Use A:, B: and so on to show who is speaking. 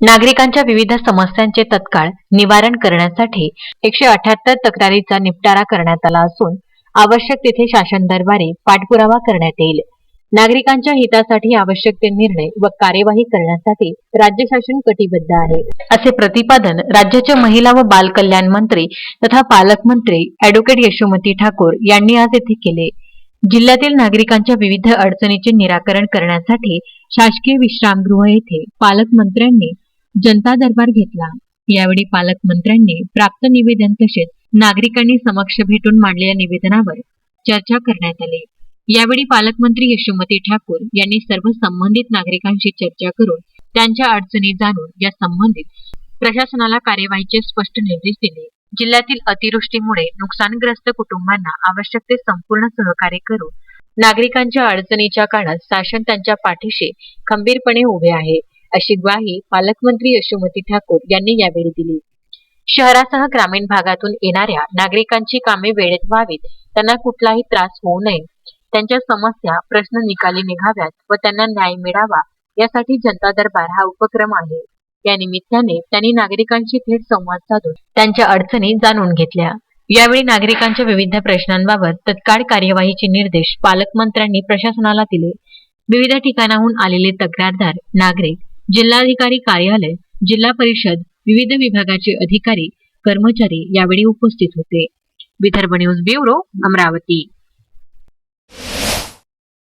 A: नागरिकांच्या विविध समस्यांचे तत्काळ निवारण करण्यासाठी एकशे अठ्याहत्तर तक्रारीचा निपटारा करण्यात आला असून आवश्यक तिथे शासन दरबारी पाठपुरावा करण्यात येईल. नागरिकांच्या हितासाठी आवश्यक ते निर्णय व कार्यवाही करण्यासाठी राज्य शासन कटिबद्ध आहे. असे प्रतिपादन राज्याच्या महिला व बाल कल्याण मंत्री तथा पालकमंत्री अॅडव्होकेट यशोमती ठाकूर यांनी आज येथे केले. जिल्ह्यातील नागरिकांच्या विविध अडचणीचे निराकरण करण्यासाठी शासकीय विश्रामगृह येथे पालकमंत्र्यांनी जनता दरबार घेतला. यावेळी पालकमंत्र्यांनी प्राप्त निवेदन तसेच नागरिकांनी समक्ष भेटून मांडलेल्या निवेदनावर चर्चा करण्यात आली. यावेळी पालकमंत्री यशोमती ठाकूर यांनी सर्व संबंधित नागरिकांशी चर्चा करून त्यांच्या अडचणी जाणून या संबंधित प्रशासनाला कार्यवाहीचे स्पष्ट निर्देश दिले. जिल्ह्यातील अतिवृष्टीमुळे नुकसानग्रस्त कुटुंबांना आवश्यक ते संपूर्ण सहकार्य करून नागरिकांच्या अडचणीच्या काळात शासन त्यांच्या पाठीशी खंबीरपणे उभे आहे. अशी ग्वाही पालकमंत्री यशोमती ठाकूर यांनी यावेळी दिली. शहरासह ग्रामीण भागातून येणाऱ्या नागरिकांची कामे वेळेत व्हावीत त्यांना कुठलाही त्रास होऊ नये. त्यांच्या समस्या प्रश्न निकाली निघाव्यात व त्यांना न्याय मिळावा यासाठी जनता दरबार हा उपक्रम आहे. या निमित्ताने त्यांनी नागरिकांशी थेट संवाद साधून त्यांच्या अडचणी जाणून घेतल्या. यावेळी नागरिकांच्या विविध प्रश्नांबाबत तत्काळ कार्यवाहीचे निर्देश पालकमंत्र्यांनी प्रशासनाला दिले. विविध ठिकाणाहून आलेले तक्रारदार नागरिक जिल्हाधिकारी कार्यालय जिल्हा परिषद विविध विभागाचे अधिकारी कर्मचारी यावेळी उपस्थित होते. Vidarbha news bureau Amravati.